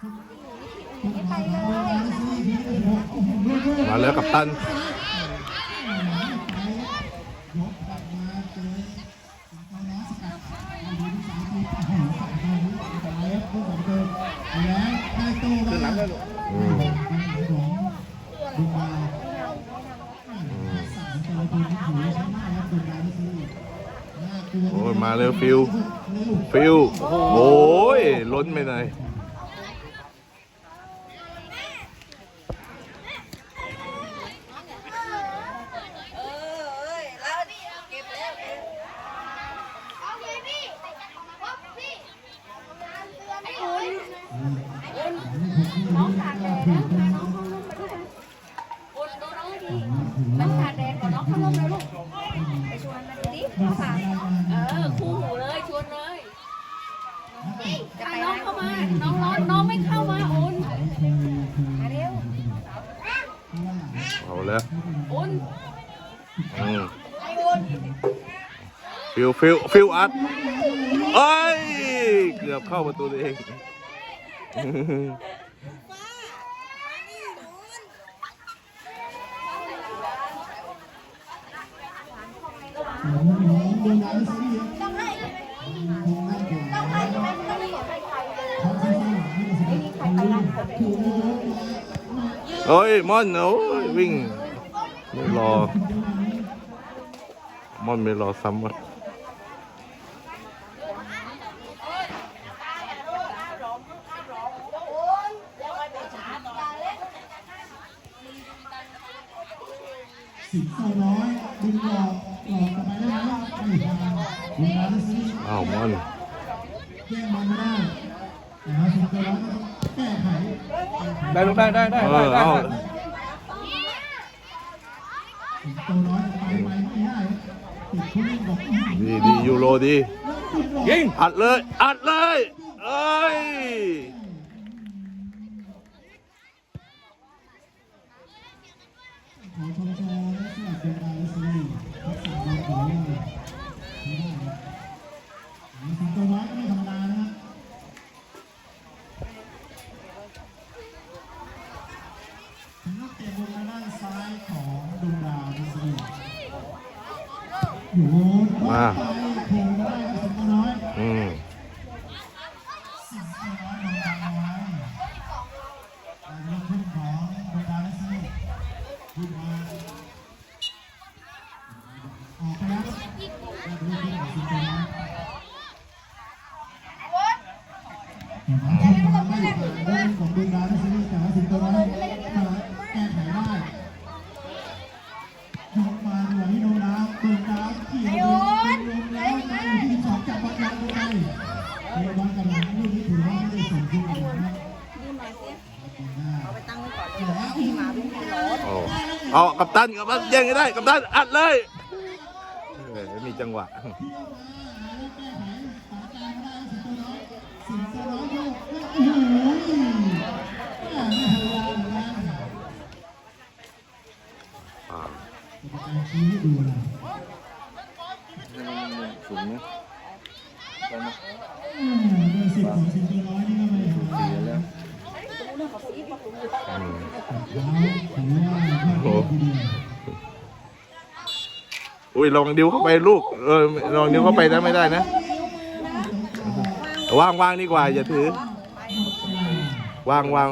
ไม่ไปเลยมาแล้วกับตันขึ้นหลังเลยลูกโอ้ยมาเร็วฟิว ฟิว โอ้ยล้นไปหนย น้องตากแดดนะอุ่นดูน้องให้ดีมันขาดแดดก่อนน้องเข้าร่มเลยลูกไปชวนมันดิน้องขาเออคู่หูเลยชวนเลยจะไปน้องเข้ามา น้องร้อนน้องไม่เข้ามาอุ่นมาเร็วเอาแล้วอุ่นอืมฟิวฟิวฟิวอัดเอ้ย เกือบเข้าประตูตัวเอง โอ้ยมอนโอ้ยวิ่งไม่รอมอนไม่รอซ้ำอะสิบโซน้อยดึงหลอก อกกลับไปได้ไหมไม่ทางดุงดาวนี่สิอ้าวมอนแก้มันไม่ได้แต่ว่าสิบโซน้อยก็ต้องแก้ไขได้ลูกได้ได้ได้เอได้อได้เอาสิบโซน้อยไปไปไม่ได้ติดผู้เล่นบอกดีดียูโรดียิงอัดเลย อัดเลยเอ้ยขอชมโชว์และสวัสดีการซีทักษะบอลของเราไม่ได้ครับสิบโซน้อยก็ไม่ธรรมดานะครับถึงลูกเตะบนทางด้านซ้ายของดวงดาวดิสนีอยู่ว่าไปโผล่ได้สิบโซน้อย อื มสิบโซน้อยลงดาวไว้การลงทุนของ ก่อนเลยว่าพี่มาวิ่งให้รถเอาเอากับตันกับตันแย่งให้ได้กับตันอัดเลยเออมีจังหวะสิงโตน้อยโยกโอ้โหไม่พยายามนะอ่าการชี้ให้ดูนะสูงนะเบอร์สิบของสิงโตน้อยนี่ก็ไม่ โอ้อุ้ยลองดิวเข้าไปลูก เออลองดิวเข้าไปนะไม่ได้นะว่างวางดีกว่าอย่าถือวางวาง